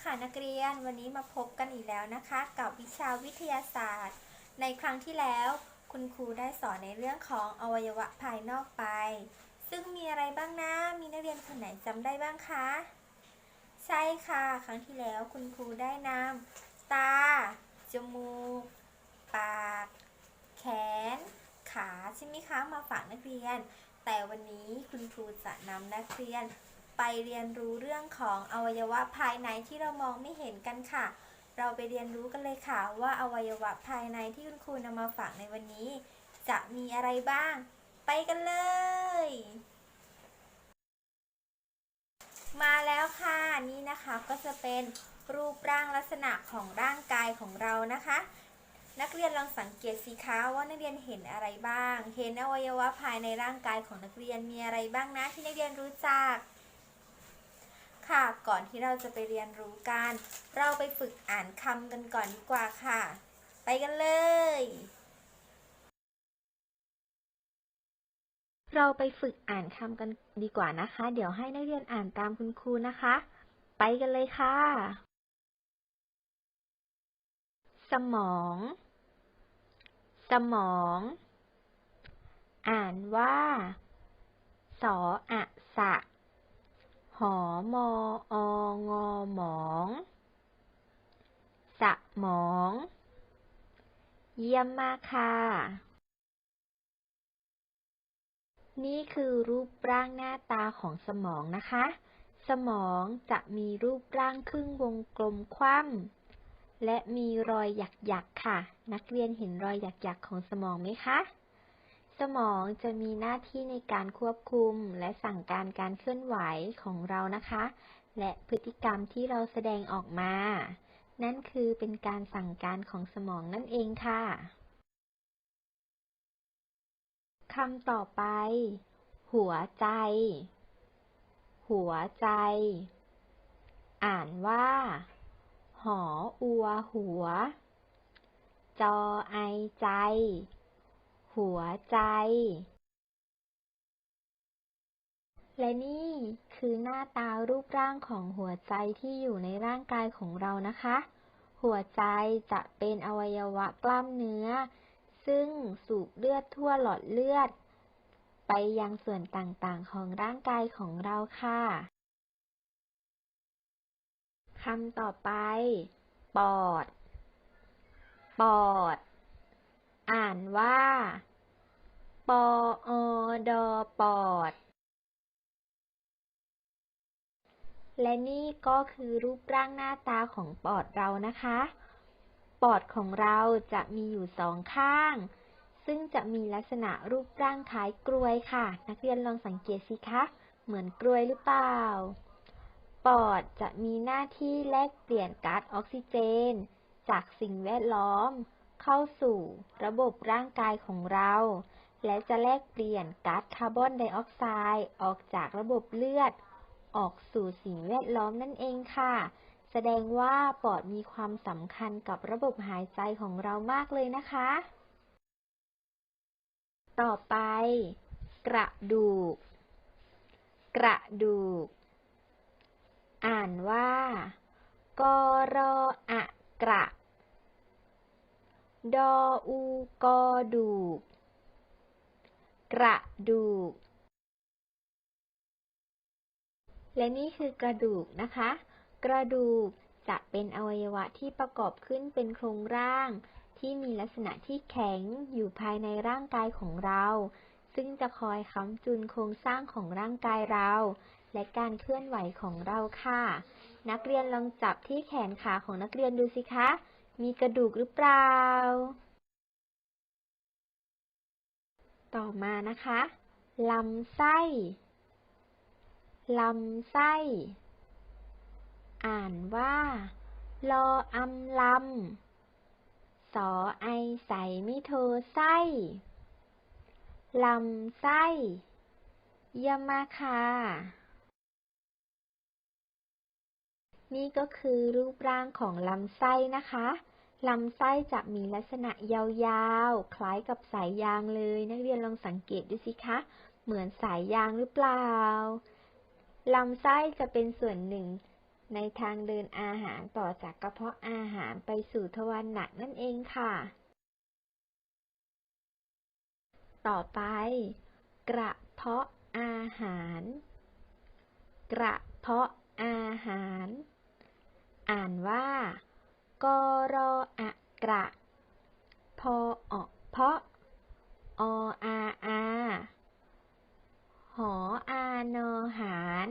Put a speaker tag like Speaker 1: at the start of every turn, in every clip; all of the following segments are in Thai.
Speaker 1: นักเรียนวันนี้มาพบกันอีกแล้วนะคะ กับวิชาวิทยาศาสตร์ ในครั้งที่แล้ว คุณครูได้สอนในเรื่องของอวัยวะภายนอกไป ซึ่งมีอะไรบ้างนะมีนักเรียนคนไหนจำได้บ้างคะ ใช่ค่ะ ครั้งที่แล้วคุณครูได้นำตา จมูก ปาก แขน ขาใช่ไหมคะมาฝากนักเรียน แต่วันนี้คุณครูจะนำนักเรียน ไปเรียนรู้เรื่องของอวัยวะภายในที่เรามองไม่เห็นกันค่ะ เราไปเรียนรู้กันเลยค่ะ ว่าอวัยวะภายในที่คุณครูนำมาฝากในวันนี้ จะมีอะไรบ้าง ไปกันเลย มาแล้วค่ะนี่นะคะก็จะเป็นรูปร่างลักษณะของร่างกายของเรานะคะ นักเรียนลองสังเกตสิคะว่านักเรียนเห็นอะไรบ้าง เห็นอวัยวะภายในร่างกายของนักเรียนมีอะไรบ้างนะที่นักเรียนรู้จัก ค่ะ ก่อนที่เราจะไปเรียนรู้กัน เราไปฝึกอ่านคำกันก่อนดีกว่าค่ะ ไปกันเลย เราไปฝึกอ่านคำกันดีกว่านะคะ เดี๋ยวให้นักเรียนอ่านตามคุณครูนะคะ ไปกันเลยค่ะ สมอง สมอง อ่านว่า สออะสะ หอมอองอหมองสมอง เยี่ยมมากค่ะ นี่คือรูปร่างหน้าตาของสมองนะคะ สมองจะมีรูปร่างครึ่งวงกลมคว่ำและมีรอยหยักๆค่ะ นักเรียนเห็นรอยหยักๆของสมองไหมคะ สมองจะมีหน้าที่ในการควบคุมและสั่งการการเคลื่อนไหวของเรานะคะ และพฤติกรรมที่เราแสดงออกมา นั่นคือเป็นการสั่งการของสมองนั่นเองค่ะคำต่อไป หัวใจ หัวใจ อ่านว่า หออัวหัว จอไอใจ หัวใจ และนี่คือหน้าตารูปร่างของหัวใจที่อยู่ในร่างกายของเรานะคะ หัวใจจะเป็นอวัยวะกล้ามเนื้อ ซึ่งสูบเลือดทั่วหลอดเลือด ไปยังส่วนต่างๆของร่างกายของเราค่ะคำต่อไป ปอด ปอด อ่านว่า ปออดอปอด และนี่ก็คือรูปร่างหน้าตาของปอดเรานะคะ ปอดของเราจะมีอยู่สองข้าง ซึ่งจะมีลักษณะรูปร่างคล้ายกลวยค่ะ นักเรียนลองสังเกตสิคะ เหมือนกลวยหรือเปล่า ปอดจะมีหน้าที่แลกเปลี่ยนก๊าซออกซิเจน จากสิ่งแวดล้อม เข้าสู่ระบบร่างกายของเรา และจะแลกเปลี่ยนก๊าซคาร์บอนไดออกไซด์ออกจากระบบเลือด ออกสู่สิ่งแวดล้อมนั่นเองค่ะ แสดงว่าปอดมีความสำคัญกับระบบหายใจของเรามากเลยนะคะ ต่อไป กระดูก กระดูก อ่านว่ากรออะกระ ดออูกอดูก กระดูก และนี่คือกระดูกนะคะ กระดูกจะเป็นอวัยวะที่ประกอบขึ้นเป็นโครงร่าง ที่มีลักษณะที่แข็งอยู่ภายในร่างกายของเรา ซึ่งจะคอยค้ำจุนโครงสร้างของร่างกายเรา และการเคลื่อนไหวของเราค่ะ นักเรียนลองจับที่แขนขาของนักเรียนดูสิคะ มีกระดูกหรือเปล่า ต่อมานะคะ ลำไส้ ลำไส้ อ่านว่า ลออำลำ สอไอใสไมิโทไส้ ลำไส้ยมาค่ะ นี่ก็คือรูปร่างของลำไส้นะคะ ลำไส้จะมีลักษณะยาวๆ คล้ายกับสายยางเลย นักเรียนลองสังเกตดูสิคะ เหมือนสายยางหรือเปล่า ลำไส้จะเป็นส่วนหนึ่ง ในทางเดินอาหารต่อจากกระเพาะอาหารไปสู่ทวารหนักนั่นเองค่ะ ต่อไป กระเพาะอาหาร กระเพาะอาหาร อ่านว่ากรออะกระ พอออกเพาะ ออาอาหออานอหาร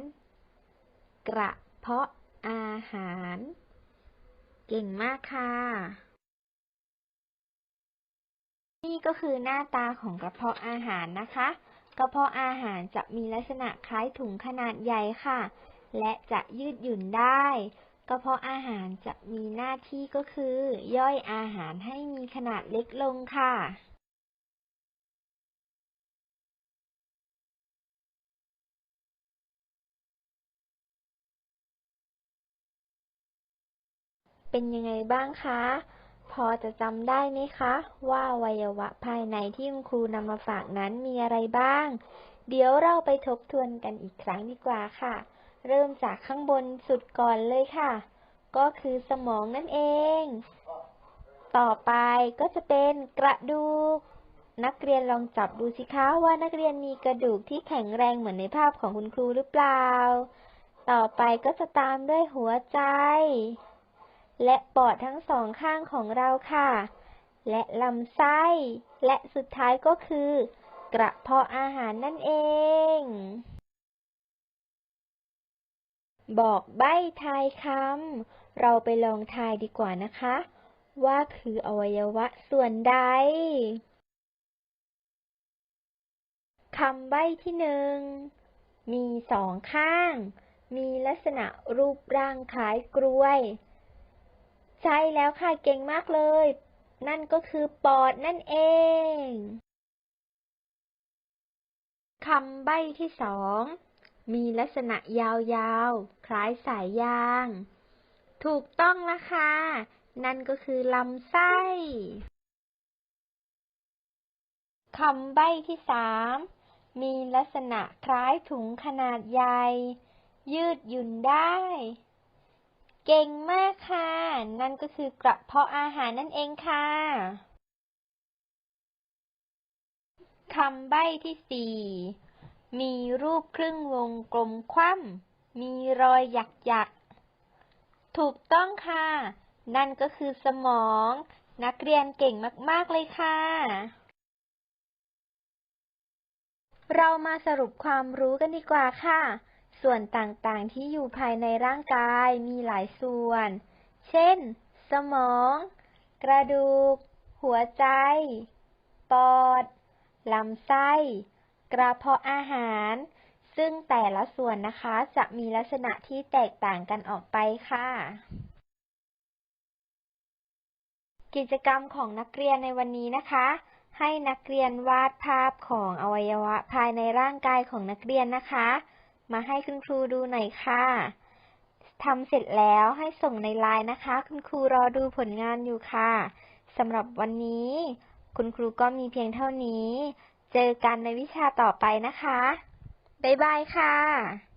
Speaker 1: กระเพาะอาหาร เก่งมากค่ะ นี่ก็คือหน้าตาของกระเพาะอาหารนะคะ กระเพาะอาหารจะมีลักษณะคล้ายถุงขนาดใหญ่ค่ะ และจะยืดหยุ่นได้ กระเพาะอาหารจะมีหน้าที่ก็คือ ย่อยอาหารให้มีขนาดเล็กลงค่ะ เป็นยังไงบ้างคะ พอจะจำได้ไหมคะ ว่าวัยวะภายในที่คุณครูนำมาฝากนั้นมีอะไรบ้าง เดี๋ยวเราไปทบทวนกันอีกครั้งดีกว่าค่ะ เริ่มจากข้างบนสุดก่อนเลยค่ะ ก็คือสมองนั่นเอง ต่อไปก็จะเป็นกระดูก นักเรียนลองจับดูสิคะว่านักเรียนมีกระดูกที่แข็งแรงเหมือนในภาพของคุณครูหรือเปล่า ต่อไปก็จะตามด้วยหัวใจ และปอดทั้งสองข้างของเราค่ะ และลำไส้ และสุดท้ายก็คือ กระเพาะอาหารนั่นเอง บอกใบ้ทายคำ เราไปลองทายดีกว่านะคะ ว่าคืออวัยวะส่วนใด คำใบ้ที่หนึ่ง มีสองข้าง มีลักษณะรูปร่างคล้ายกล้วย ใช่แล้วค่ะเก่งมากเลย นั่นก็คือปอดนั่นเอง คำใบ้ที่สอง มีลักษณะยาวๆ คล้ายสายยาง ถูกต้องล้วค่ะนั่นก็คือลำไส้คำใบ้ที่สามมีลักษณะคล้ายถุงขนาดใหญ่ ยืดหยุ่นได้ เก่งมากค่ะ นั่นก็คือกระเพาะอาหารนั่นเองค่ะคำใบ้ที่สี่ มีรูปครึ่งวงกลมคว่ำ มีรอยหยักหยัก ถูกต้องค่ะ นั่นก็คือสมอง นักเรียนเก่งมาก ๆ เลยค่ะ เรามาสรุปความรู้กันดีกว่าค่ะ ส่วนต่างๆที่อยู่ภายในร่างกายมีหลายส่วน เช่น สมอง กระดูก หัวใจ ปอด ลำไส้ กระเพาะอาหาร ซึ่งแต่ละส่วนนะคะจะมีลักษณะที่แตกต่างกันออกไปค่ะ กิจกรรมของนักเรียนในวันนี้นะคะ ให้นักเรียนวาดภาพของอวัยวะภายในร่างกายของนักเรียนนะคะ มาให้คุณครูดูหน่อยค่ะทำเสร็จแล้วให้ส่งในไลน์นะคะ คุณครูรอดูผลงานอยู่ค่ะสำหรับวันนี้ คุณครูก็มีเพียงเท่านี้ เจอกันในวิชาต่อไปนะคะ บ๊ายบายค่ะ